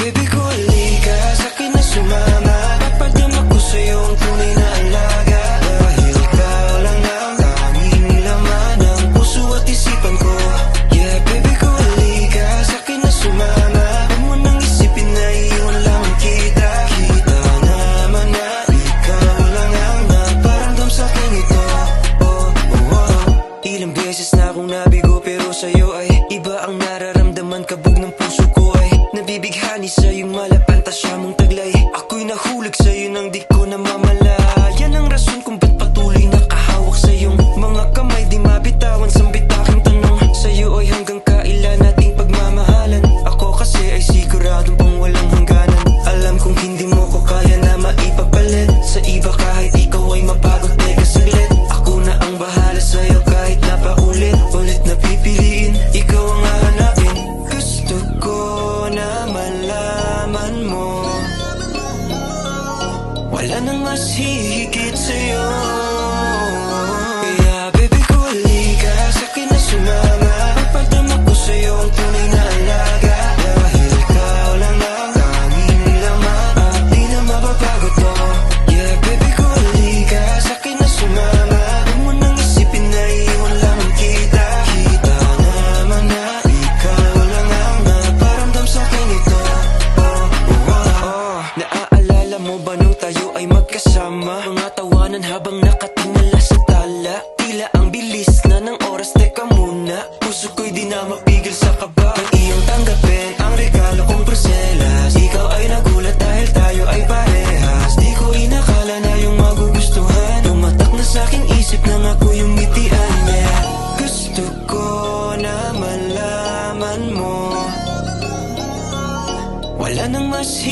ये दिखो nang mas hihigit sa'yo ba nung tayo ay magkasama? Mga tawanan habang nakatingala sa tala. Tila ang bilis na ng oras, teka muna. Puso ko'y di na mapigil sa kaba. Nang iyong tanggapin ang regalo kong porselas Ikaw ay nagulat dahil tayo ay parehas. Di ko inakala na yung magugustuhan. Tumatak na sa aking isip nang ako yung ngitian yeah. Gusto ko na malaman mo. Wala nang mas